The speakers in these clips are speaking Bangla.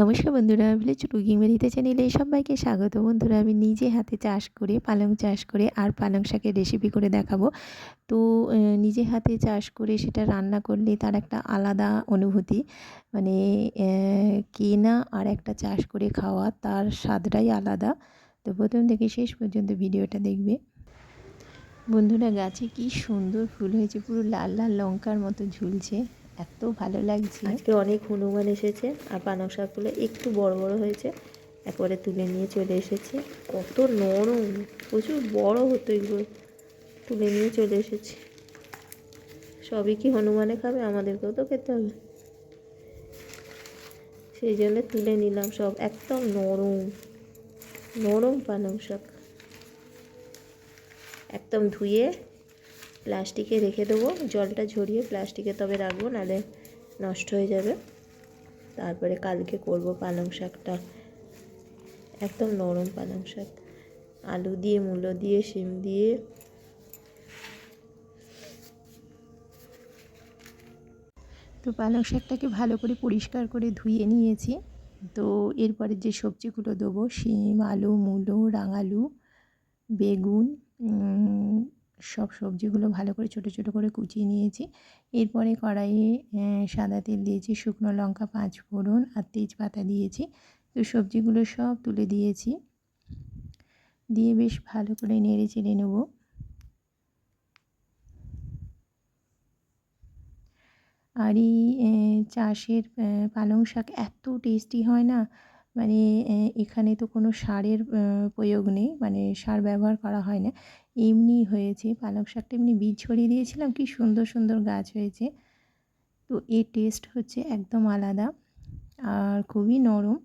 নমস্কার বন্ধুরা ভিলেজ কুকিং বাড়িতে চ্যানেলে সবাইকে স্বাগত। বন্ধুরা, আমি নিজে হাতে চাষ করে, পালং চাষ করে আর পালং শাকের রেসিপি করে দেখাবো। তো নিজে হাতে চাষ করে সেটা রান্না করলে তার একটা আলাদা অনুভূতি। মানে কেনা আর একটা চাষ করে খাওয়া তার স্বাদটাই আলাদা। তো প্রথম থেকে শেষ পর্যন্ত ভিডিওটা দেখবে। বন্ধুরা, গাছে কি সুন্দর ফুল হয়েছে, পুরো লাল লাল লঙ্কার মতো ঝুলছে। এত ভালো লাগছে। আজকে অনেক হনুমান এসেছে আর পালং শাকগুলো একটু বড় বড় হয়েছে, একবারে তুলে নিয়ে চলে এসেছে। কত নরম, প্রচুর বড় হতো এগুলো, তুলে নিয়ে চলে এসেছে। সবই কি হনুমানে খাবে? আমাদেরকেও তো খেতে হবে। সেই জন্য তুলে নিলাম সব, একদম নরম নরম পালং শাক। একদম ধুয়ে প্লাস্টিকে রেখে দেবো। জলটা ঝরিয়ে প্লাস্টিকে তবে রাখব নাহলে নষ্ট হয়ে যাবে। তারপরে কালকে করব পালং শাকটা। একদম নরম পালং শাক। আলু দিয়ে, মূলো দিয়ে, শিম দিয়ে। তো পালং শাকটাকে ভালো করে পরিষ্কার করে ধুয়ে নিয়েছি। তো এরপরে যে সবজিগুলো দেবো, শিম, আলু, মূলো, রাঙালু, বেগুন সব সবজিগুলো ভালো করে ছোটো ছোটো করে কুচিয়ে নিয়েছি। এরপরে কড়াইয়ে সাদা তেল দিয়েছি, শুকনো লঙ্কা পাঁচ ফোড়ন আর তেজপাতা দিয়েছি। তো সবজিগুলো সব তুলে দিয়েছি। দিয়ে বেশ ভালো করে নেড়ে চেড়ে নেব। আর এই চাষের পালং শাক এত টেস্টি হয় না মানে এখানে তো কোনো সারের প্রয়োগ নেই মানে সার ব্যবহার করা হয় না। এমনি হয়েছে, পালং শাকটা এমনি বীজ ছড়িয়ে দিয়েছিলাম, কি সুন্দর সুন্দর গাছ হয়েছে। তো এর টেস্ট হচ্ছে একদম আলাদা আর খুবই নরম।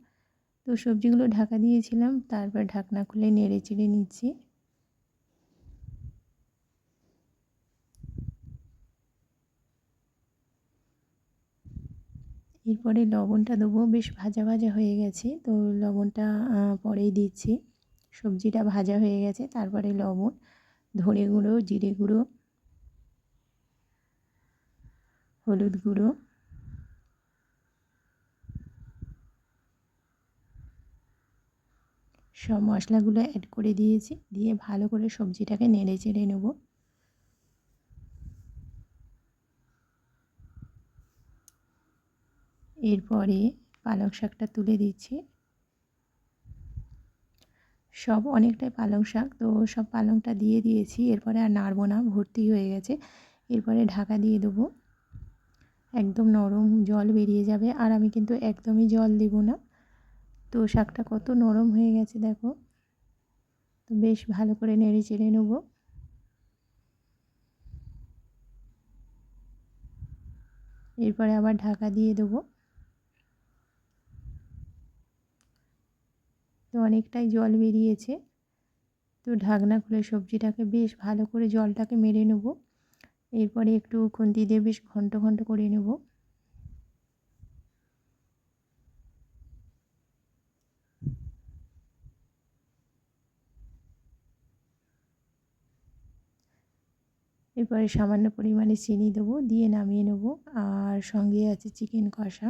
তো সবজিগুলো ঢাকা দিয়েছিলাম, তারপর ঢাকনা খুলে নেড়ে চেড়ে নিচ্ছি। এরপরে লবণটা দেবো, বেশ ভাজা ভাজা হয়ে গেছে। তো লবণটা পরেই দিচ্ছি। সবজিটা ভাজা হয়ে গেছে, তারপরে লবণ, ধনে গুঁড়ো, জিরে গুঁড়ো, হলুদ গুঁড়ো, সব মশলাগুলো অ্যাড করে দিয়েছি। দিয়ে ভালো করে সবজিটাকে নেড়ে চেড়ে নেব। এরপরে পালং শাকটা তুলে দিচ্ছি। সব অনেকটাই পালং শাক, তো সব পালংটা দিয়ে দিয়েছি। এরপরে আর নাড়বো না, ভর্তি হয়ে গেছে। এরপরে ঢাকা দিয়ে দেবো। একদম নরম জল বেরিয়ে যাবে, আর আমি কিন্তু একদমই জল দেব না। তো শাকটা কত নরম হয়ে গেছে, দেখো। তো বেশ ভালো করে নেড়ে চেড়ে নেব। এরপরে আবার ঢাকা দিয়ে দেবো। তো অনেকটাই জল বেরিয়েছে। তো ঢাকনা খুলে সবজিটাকে বেশ ভালো করে জলটাকে মেরে নেব। এরপরে একটু খুন্তি দিয়ে বেশ ঘন্ট ঘন্ট করে নেব। এরপরে সামান্য পরিমাণে চিনি দেবো, দিয়ে নামিয়ে নেব। আর সঙ্গে আছে চিকেন কষা।